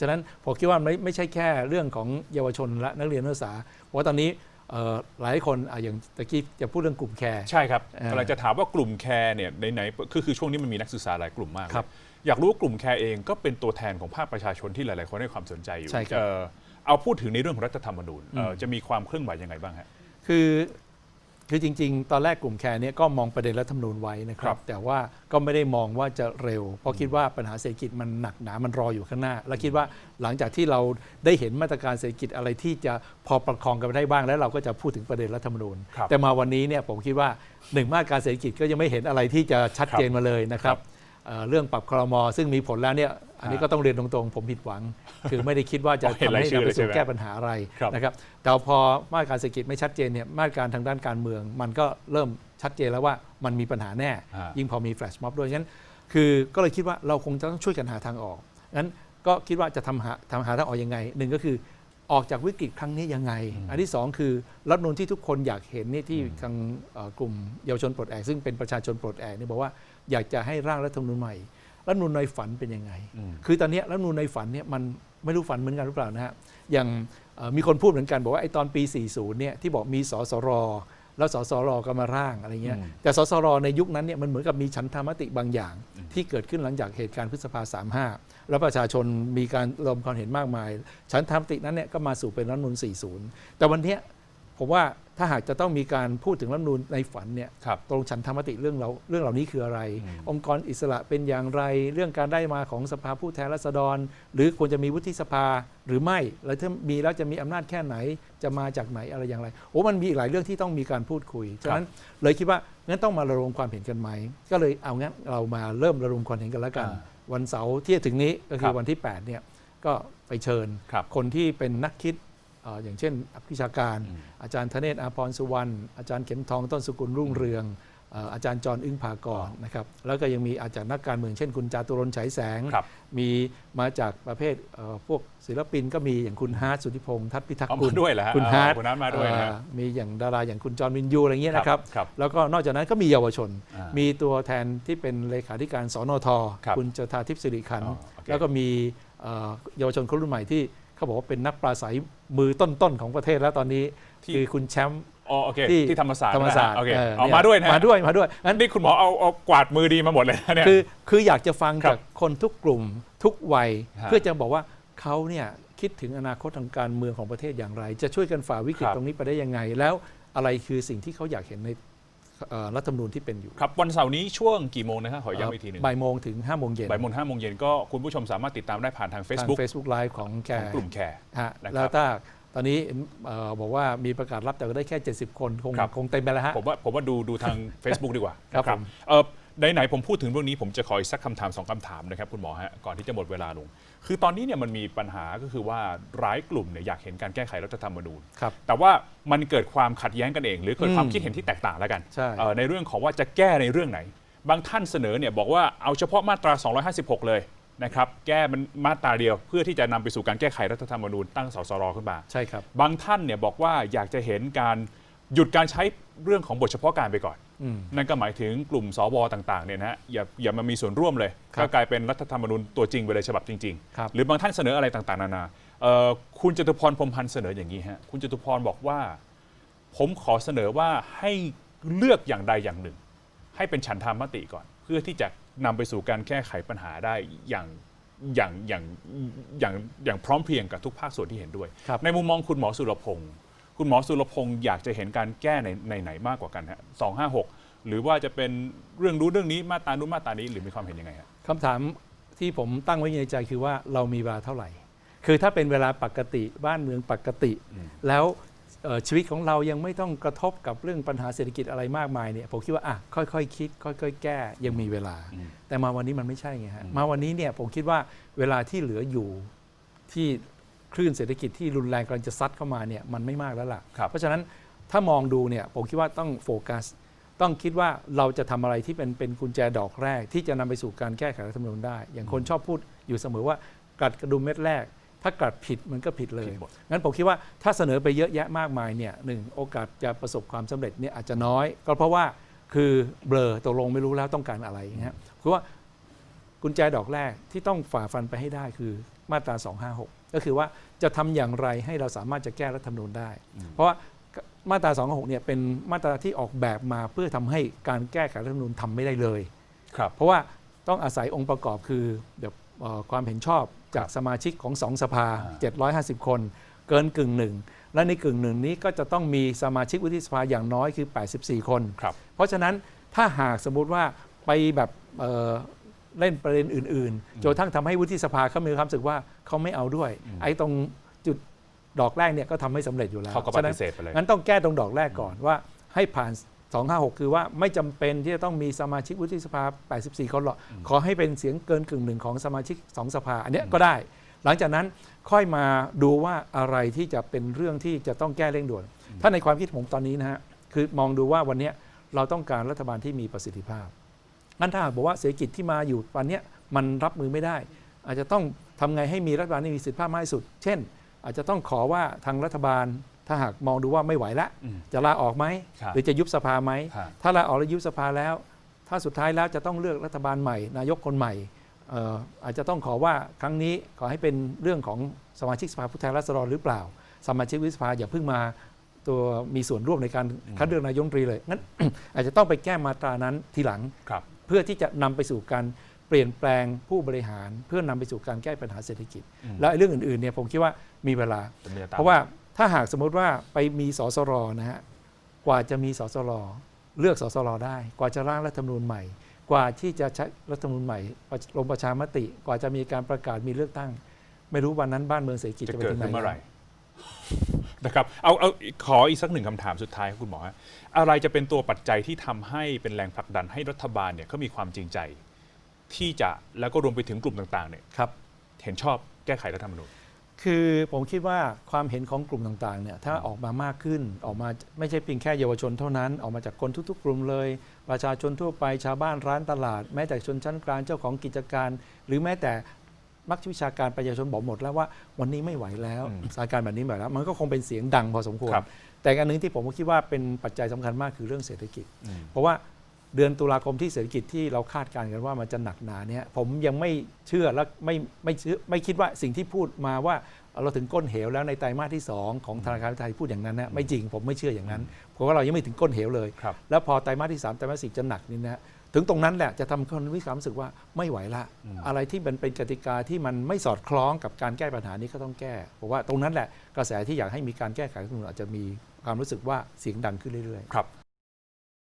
ฉะนั้นผมคิดว่าไม่ไม่ใช่แค่เรื่องของเยาวชนและนักเรียนนักศึกษาเพราะว่าตอนนี้เอ่อหลายคนอะอย่างตะกี้จะพูดเรื่องกลุ่มแคร์ใช่ครับเอ่อกำลังจะถามว่ากลุ่มแคร์เนี่ยในไหนๆคือคือช่วงนี้มันมีนักศึกษาหลายกลุ่มมากเลยครับอยากรู้ว่ากลุ่มแคร์เองก็เป็นตัวแทนของภาคประชาชนที่หลาย ๆ คนให้ความสนใจอยู่ใช่ครับเอ่อเอาพูดถึงในเรื่องของรัฐธรรมนูญเอ่ออมจะมีความเคลื่อนไหวยังไงบ้างฮะคือ คือจริง ๆ ตอนแรกกลุ่มแคร์เนี่ยก็มองประเด็นรัฐธรรมนูญไว้นะคครัรับบแต่ว่าก็ไม่ได้มองว่าจะเร็ว เพราะคิดว่าปัญหาเศรษฐกิจมันหนักหนา มันรออยู่ข้างหน้า และคิดว่าหลังจากที่เราได้เห็นมาตรการเศรษฐกิจอะไรที่จะพอประคองกันไปได้บ้าง แล้วเราก็จะพูดถึงประเด็นรัฐธรรมนูญครับแต่มาวันนี้เนี่ยผมคิดว่าหนึ่งมาตรการเศรษฐกิจก็ยังไม่เห็นอะไรที่จะชัดเจนมาเลยนะครับ เอ่อเรื่องปรับครมซึ่งมีผลแล้วเนี่ยอันนี้อ่าก็ต้องเรียนตรงๆ ผมผิดหวัง คือไม่ได้คิดว่าจะอ๋อเห็นทำรายให้ชื่อนำไปเลยใช่สู่ไหมแก้ปัญหาอะไรครับนะครับแต่พอมาตรการเศรษฐกิจไม่ชัดเจนเนี่ยมาตรการทางด้านการเมือง มันก็เริ่มชัดเจนแล้วว่ามันมีปัญหาแน่อ่ายิ่งพอมีแฟลชม็อบด้วยงั้นคือก็เลยคิดว่าเราคงจะต้องช่วยกันหาทางออกงั้นก็คิดว่าจะทำหาทำหาทางออกยังไงหนึ่งก็คือออกจากวิกฤตครั้งนี้ยังไง อันที่สองคือรัฐธรรมนูลที่ทุกคนอยากเห็นนี่ที่ทางเอ่อกลุ่มเยาวชนปลดแอกซึ่งเป็นประชาชนปลดแอกเนี่ยบอกว่า อยากจะให้ร่างรัฐธรรมนูญใหม่รัฐธรรมนูญในฝันเป็นยังไงอืมคือตอนเนี้ยรัฐธรรมนูญในฝันเนี่ยมันไม่รู้ฝันเหมือนกันหรือเปล่านะฮะอย่างเอ่อมีคนพูดเหมือนกันบอกว่าไอ้ตอนปี 40 เนี่ยที่บอกมีสสรแล้วสสรก็มาร่างอะไรเงี้ยอืมแต่สสรในยุคนั้นเนี่ยมันเหมือนกับมีฉันทามติบางอย่าง ที่เกิดขึ้นหลังจากเหตุการณ์พฤษภา 35 แล้วประชาชนมีการรวมความเห็นมากมาย ฉันทามตินั้นเนี่ยก็มาสู่เป็นรัฐธรรมนูญ40 แต่วันเนี้ยผมว่า ถ้าหากจะต้องมีการพูดถึงรัฐธรรมนูญในฝันเนี่ยครับตรงฉันธรรมติเรื่องเราเรื่องเหล่านี้คืออะไรอืมองค์กรอิสระเป็นอย่างไร เรื่องการได้มาของสภาผู้แทนราษฎร หรือควรจะมีวุฒิสภาหรือไม่แล้วถ้ามีแล้วจะมีอำนาจแค่ไหนจะมาจากไหนอะไรอย่างไรโอ้มันมีอีกหลายเรื่องที่ต้องมีการพูดคุยฉะนั้นเลยคิดว่างั้นต้องมาระดมความเห็นกันไหมก็เลยเอางั้นเรามาเริ่มระดมความเห็นกันแล้วกันอ่าวันเสาร์ที่จะถึงนี้ก็คืครัอบวันที่8เนี่ยก็ไปเชิญครับคนที่เป็นนักคิดเอ่ออย่างเช่นนักวิชาการอืมอาจารย์ธเนศอาพรสุวรรณอาจารย์เข็มทองต้นสกุลรุ่งเรืองเอ่ออาจารย์จรอึ้งภากรนะครับแล้วก็ยังมีอาจารย์นักการเมืองเช่นคุณจาตุรนต์ฉายแสงครับมีมาจากประเภทเอ่อพวกศิลปินก็มีอย่างคุณฮาร์ดสุทธิพงษ์ทัศน์พิทักษ์เอากุมาลด้วยเหรอฮะคุณอ่ฮาร์ดคุณนัทมาด้วยนะฮะเอ่อมีอย่างดาราอย่างคุณจอห์นวินยูอะไรเงี้ยนะครับครับแล้วก็นอกจากนั้นก็มีเยาวชนอ่ามีตัวแทนที่เป็นเลขาธิการสนทครับคุณจตาทิพย์สิริขันธ์อ๋อโอเคแล้วก็มีเอ่อเยาวชนคนรุ่นใหม่ที่ เขาบอกว่าเป็นนักปราศัยมือต้นๆของประเทศแล้วตอนนี้ที่คือคุณแชมป์อ๋อโอเคที่ที่ธรรมศาสตร์ธรรมศาสตร์นะฮะโอเคเออเอาเนี่ยมาด้วยนะฮะมาด้วยมาด้วยงั้นนี่คุณหมอเอาเอากวาดมือดีมาหมดเลยนะเนี่ยคือคืออยากจะฟังครัจาบกคนทุกกลุ่มทุกวัยฮะเพื่อจะบอกว่าเขาเนี่ยคิดถึงอนาคตทางการเมืองของประเทศอย่างไร จะช่วยกันฝ่าวิกฤตครับตรงนี้ไปได้ยังไง แล้วอะไรคือสิ่งที่เขาอยากเห็นในเอ่อ รัฐธรรมนูญที่เป็นอยู่ ครับวันเสาร์นี้ช่วงกี่โมงนะครับขอย้ำอีกทีหนึ่งบ่ายโมงถึง5้าโมงเย็นบ่ายโมงห้าโมงเย็นก็คุณผู้ชมสามารถติดตามได้ผ่านทางทาง Facebook Facebook Live ของแกของกลุ่มแคร์ฮะนะครับแล้วถ้าตอนนี้เอ่อบอกว่ามีประกาศรับแต่ก็ได้แค่ 70 คนคงครับคงเต็มไปแล้วฮะผมว่าผมว่าดูดูทาง Facebook ดีกว่าครับนะผมเออ ไหนๆผมพูดถึงเรื่องนี้ผมจะขออีกสักคำถามสองคำถามนะครับคุณหมอฮะก่อนที่จะหมดเวลาลง คือตอนนี้เนี่ยมันมีปัญหาก็คือว่าร้ายกลุ่มเนี่ยอยากเห็นการแก้ไขรัฐธรรมนูญ ครับ แต่ว่ามันเกิดความขัดแย้งกันเอง หรือเกิดความอืมคิดเห็นที่แตกต่างแล้วกันใช่ เอ่อในเรื่องของว่าจะแก้ในเรื่องไหน บางท่านเสนอเนี่ยบอกว่าเอาเฉพาะมาตรา 256 เลยนะครับแก้มันมาตราเดียวเพื่อที่จะนำไปสู่การแก้ไขรัฐธรรมนูญตั้งสสรขึ้นมา ใช่ครับ บางท่านเนี่ยบอกว่าอยากจะเห็นการ หยุดการใช้เรื่องของบทเฉพาะการไปก่อนอืมนั่นก็หมายถึงกลุ่มสวต่างๆเนี่ยนะฮะอย่าอย่ามามีส่วนร่วมเลยครับก็กลายเป็นรัฐธรรมนูญตัวจริงไปเลยฉบับจริงครับๆหรือบางท่านเสนออะไรต่างๆ นานาเอ่อคุณจตุพรพรหมพันธ์เสนออย่างนี้ฮะคุณจตุพรบอกว่า ผมขอเสนอว่าให้เลือกอย่างใดอย่างหนึ่ง ให้เป็นฉันทามติก่อน เพื่อที่จะนำไปสู่การแก้ไขปัญหาได้อย่างอย่างอย่างอย่างอย่างพร้อมเพรียงกับทุกภาคส่วนที่เห็นด้วยครับในมุมมองคุณหมอสุรพงศ์ คุณหมอสุรพงศ์อยากจะเห็นการแก้ในในไหนมากกว่ากันฮะสองห้าหกหรือว่าจะเป็นเรื่องรู้นเรื่องนี้มาตรานู้นมาตรานี้หรือมีความเห็นยังไงฮะคำถามที่ผมตั้งไว้ในใจคือว่าเรามีเวลาเท่าไหร่ คือถ้าเป็นเวลาปกติบ้านเมืองปกติอืมแล้วเอ่อชีวิตของเรายังไม่ต้องกระทบกับเรื่องปัญหาเศรษฐกิจอะไรมากมายเนี่ยผมคิดว่าอะค่อยๆคิด ค่อย ๆ แก้ยังมีเวลาอืมแต่มาวันนี้มันไม่ใช่ไงฮะอืมมาวันนี้เนี่ยผมคิดว่าเวลาที่เหลืออยู่ที่ คลื่นเศรษฐกิจที่รุนแรงกำลังจะซัดเข้ามาเนี่ยมันไม่มากแล้วล่ะ ครับ เพราะฉะนั้นถ้ามองดูเนี่ยผมคิดว่าต้องโฟกัส ต้องคิดว่าเราจะทำอะไรที่เป็นเป็นกุญแจดอกแรก ที่จะนำไปสู่การแก้ไขรัฐธรรมนูญได้ อย่างคนชอบพูดอยู่เสมอว่ากัดกระดุมเม็ดแรก ถ้ากัดผิดมันก็ผิดเลย ผิดหมด งั้นผมคิดว่าถ้าเสนอไปเยอะแยะมากมายเนี่ยหนึ่งโอกาสจะประสบความสำเร็จเนี่ยอาจจะน้อย ก็เพราะว่าคือเบลอตกลงไม่รู้แล้วต้องการอะไรอย่างเงี้ยคือว่ากุญแจดอกแรกที่ต้องฝ่าฟันไปให้ได้คือมาตรา 256 ก็คือว่าจะทำอย่างไรให้เราสามารถจะแก้รัฐธรรมนูญได้ เพราะว่ามาตรา256เนี่ยเป็นมาตราที่ออกแบบมาเพื่อทำให้การแก้ไขรัฐธรรมนูญทำไม่ได้เลยครับเพราะว่าต้องอาศัยองค์ประกอบคือเดี๋ยวเอ่อความเห็นชอบจากสมาชิกของสองสภาอ่า750 คน เกินกึ่งหนึ่งและในกึ่งหนึ่งนี้ก็จะต้องมีสมาชิกวุฒิสภาอย่างน้อยคือ 84 คนครับเพราะฉะนั้นถ้าหากสมมุติว่าไปแบบ เอ่อเล่นประเด็นอื่นๆจนกระทั่งทำให้วุฒิสภาเขามีความรู้สึกว่าเขาไม่เอาด้วย ไอ้ตรงจุดดอกแรกเนี่ยก็ทำไม่สำเร็จอยู่แล้วเขาก็ปฉะนั้ฏินเสธไปเลยงั้นต้องแก้ตรงดอกแรกก่อนว่าให้ผ่าน 256 คือว่าไม่จำเป็นที่จะต้องมีสมาชิกวุฒิสภา 84 คนหรอกขอให้เป็นเสียงเกินกึ่งหนึ่งของสมาชิก 2 สภา อันเนี้ยก็ได้ หลังจากนั้นค่อยมาดูว่าอะไรที่จะเป็นเรื่องที่จะต้องแก้เร่งด่วน ถ้าในความคิดผมตอนนี้นะฮะคือมองดูว่าวันเนี้ยเราต้องการรัฐบาลที่มีประสิทธิภาพ งั้นถ้าหากบอกว่าเศรษฐกิจที่มาอยู่วันเนี้ยมันรับมือไม่ได้ อาจจะต้องทำไงให้มีรัฐบาลที่มีประสิทธิภาพมากที่สุด เช่น อาจจะต้องขอว่าทางรัฐบาลถ้าหากมองดูว่าไม่ไหวละอืมจะลาออกไหมครับหรือจะยุบสภาไหมฮะถ้าลาออกแล้วยุบสภาแล้ว ถ้าสุดท้ายแล้วจะต้องเลือกรัฐบาลใหม่ นายกคนใหม่เอ่ออาจจะต้องขอว่าครั้งนี้ขอให้เป็นเรื่องของสมาชิกสภาผู้แทนราษฎรหรือเปล่า สมาชิกวุฒิสภาอย่าเพิ่งมาตัวมีส่วนร่วมในการคัดเลือกนายกรัฐมนตรีเลยงั้นอาจจะต้องไปแก้มาตรานั้นทีหลังครับเพื่อที่จะนำไปสู่การเปลี่ยนแปลงผู้บริหาร เพื่อนำไปสู่การแก้ปัญหาเศรษฐกิจอืมแล้วไอ้เรื่องอื่นๆเนี่ยผมคิดว่ามีเวลาผมจตมเพราะว่าถ้าหากสมมติว่าไปมีสสรนะฮะกว่าจะมีสสรเลือกสสรได้ กว่าจะร่างรัฐธรรมนูญใหม่ กว่าที่จะใช้รัฐธรรมนูญใหม่ลงประชามติ กว่าจะมีการประกาศมีเลือกตั้ง ไม่รู้วันนั้นบ้านเมืองเศรษฐกิจจะจะไปเกิดถึงไหนขึ้ นเมื่อไหร่นะครับเอาเอาขออีกสักหนึ่งคำถามสุดท้ายครับคุณหมอฮะอะไรจะเป็นตัวปัจจัยที่ทำให้เป็นแรงผลักดันให้รัฐบาลเนี่ยเขามีความจริงใจ ที่จะแล้วก็รวมไปถึงกลุ่มต่างๆเนี่ยครับ เห็นชอบแก้ไขรัฐธรรมนูญ คือผมคิดว่าความเห็นของกลุ่มต่างๆเนี่ยถ้าออกมามากขึ้นออกมาไม่ใช่เพียงแค่เยาวชนเท่านั้น ออกมาจากคนทุก ๆ กลุ่มเลย ประชาชนทั่วไปชาวบ้านร้านตลาด แม้แต่ชนชั้นกลางเจ้าของกิจการ หรือแม้แต่ นักวิชาการประชาชนบอกหมดแล้วว่าวันนี้ไม่ไหวแล้วอืมสถานการณ์แบบนี้ไม่ไหวแล้ว มันก็คงเป็นเสียงดังพอสมควรครับแต่อันหนึงที่ผมก็คิดว่าเป็นปัจจัยสำคัญมากคือเรื่องเศรษฐกิจอืมเพราะว่า เดือนตุลาคมที่เศรษฐกิจที่เราคาดการณ์กันว่ามันจะหนักหนาเนี่ยผมยังไม่เชื่อและไม่ไม่เชื่อไม่คิดว่าสิ่งที่พูดมาว่าเราถึงก้นเหวแล้วในไตรมาสที่ 2 ของธนาคารไทยพูดอย่างนั้นนะไม่จริงผมไม่เชื่ออย่างนั้น เพราะว่าเรายังไม่ถึงก้นเหวเลยครับแล้วพอไตรมาสที่ 3 ไตรมาสสี่จะหนักนี่นะถึงตรงนั้นแหละจะทำให้คนมีความรู้สึกว่าไม่ไหวละอืมอะไรที่มันเป็นกติกาที่มันไม่สอดคล้องกับการแก้ปัญหานี้ก็ต้องแก้ผมว่าตรงนั้นแหละกระแสที่อยากให้มีการแก้ไขรัฐธรรมนูญอาจจะมีความรู้สึกว่าเสียงดังขึ้นเรื่อยๆครับ